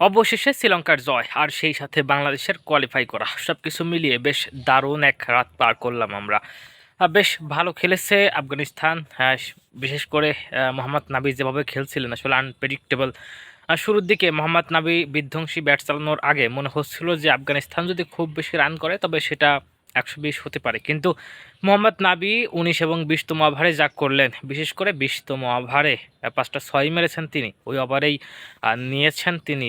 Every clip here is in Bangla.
অবশেষে শ্রীলঙ্কার জয় আর সেই সাথে বাংলাদেশের কোয়ালিফাই করা। সব কিছু মিলিয়ে বেশ দারুণ এক রাত পার করলাম আমরা। বেশ ভালো খেলেছে আফগানিস্তান। হ্যাঁ, বিশেষ করে মোহাম্মদ নাবি যেভাবে খেলছিলেন আসলে আনপ্রেডিক্টেবল শুরুর দিকে মোহাম্মদ নাবি বিধ্বংসী ব্যাট চালানোর আগে মনে হচ্ছিল যে আফগানিস্তান যদি খুব বেশি রান করে তবে সেটা একশো বিশ হতে পারে। কিন্তু মোহাম্মদ নাবি উনিশ এবং বিশতম ওভারে যা করলেন, বিশেষ করে বিশতম ওভারে পাঁচটা ছয় মেরেছেন তিনি। ওই ওভারেই নিয়েছেন তিনি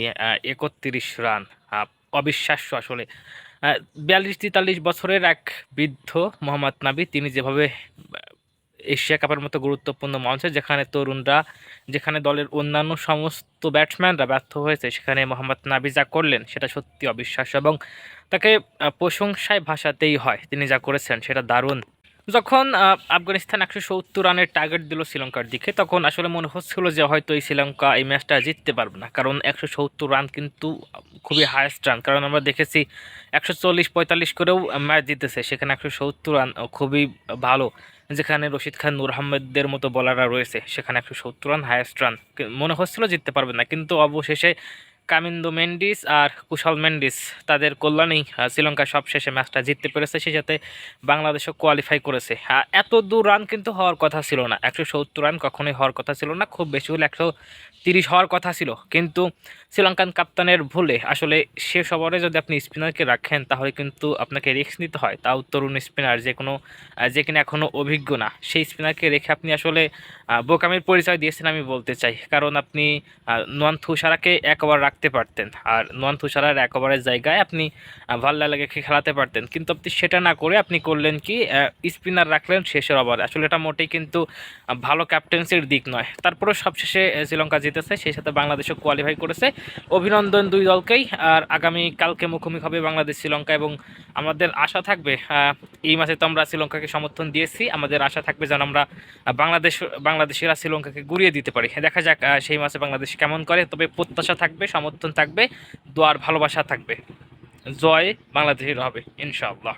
একত্রিশ রান। অবিশ্বাস্য আসলে। বিয়াল্লিশ তেতাল্লিশ বছরের এক বৃদ্ধ মোহাম্মদ নাবি, তিনি যেভাবে এশিয়া কাপের মতো গুরুত্বপূর্ণ মঞ্চে, যেখানে তরুণরা, যেখানে দলের অন্যান্য সমস্ত ব্যাটসম্যানরা ব্যর্থ হয়েছে, সেখানে মোহাম্মদ নাবি যা করলেন সেটা সত্যি অবিশ্বাস্য এবং তাকে প্রশংসায় ভাষাতেই হয়। তিনি যা করেছেন সেটা দারুণ। যখন আফগানিস্তান একশো সত্তর রানের টার্গেট দিল শ্রীলঙ্কার দিকে, তখন আসলে মনে হচ্ছিল যে হয়তো এই শ্রীলঙ্কা এই ম্যাচটা জিততে পারবে না, কারণ একশো সত্তর রান কিন্তু খুবই হায়েস্ট রান। কারণ আমরা দেখেছি একশো চল্লিশ পঁয়তাল্লিশ করেও ম্যাচ জিতেছে, সেখানে একশো সত্তর রান খুবই ভালো। যেখানে রশিদ খান, নূর আহমেদদের মতো বলাররা রয়েছে, সেখানে একশো সত্তর রান হায়েস্ট রান মনে হচ্ছিল জিততে পারবে না, কিন্তু অবশেষে কামিন্দো মেন্ডিস আর কুশল মেন্ডিস। তাদের কল্যাণেই শ্রীলঙ্কা সবশেষে ম্যাচটা জিততে পেরেছে সেই সাথে বাংলাদেশও কোয়ালিফাই করেছে। এত দূর রান কিন্তু হওয়ার কথা ছিল না। একশো সত্তর রান কখনোই হওয়ার কথা ছিল না, খুব বেশি হলে একশো তিরিশ হওয়ার কথা ছিল। কিন্তু শ্রীলঙ্কান কাপ্তানের ভুলে আসলে শেষ ওভারে যদি আপনি স্পিনারকে রাখেন, তাহলে কিন্তু আপনাকে রিস্ক নিতে হয়। তাও তরুণ স্পিনার যে কোনো যে কিনা এখনও অভিজ্ঞ না, সেই স্পিনারকে রেখে আপনি আসলে বোকামির পরিচয় দিয়েছেন আমি বলতে চাই। কারণ আপনি নোয়ান থুসারাকে এক ওভার রাখতে পারতেন। আর নোয়ান তুষারার এক ওভারের জায়গায় আপনি ভাল্লা লাগে খেলাতে পারতেন। কিন্তু আপনি সেটা না করে আপনি করলেন কি স্পিনার রাখলেন শেষের ওভারে। আসলে এটা মোটেই কিন্তু ভালো ক্যাপ্টেন্সির দিক নয়। তারপরে সবশেষে শ্রীলঙ্কা জিতেছে, সেই সাথে বাংলাদেশও কোয়ালিফাই করেছে। অভিনন্দন দুই দলকেই। আর আগামী কালকে মুখোমুখি হবে বাংলাদেশ, শ্রীলঙ্কা এবং আমাদের আশা থাকবে এই মাসে তো আমরা শ্রীলঙ্কাকে সমর্থন দিয়েছি। আমাদের আশা থাকবে যেন আমরা বাংলাদেশ, বাংলাদেশিরা শ্রীলঙ্কাকে গুড়িয়ে দিতে পারি। দেখা যাক সেই মাসে বাংলাদেশ কেমন করে, তবে প্রত্যাশা থাকবে সমর্থন থাকবে দোয়ার ভালোবাসা থাকবে। জয় বাংলাদেশের হবে ইনশাআল্লাহ।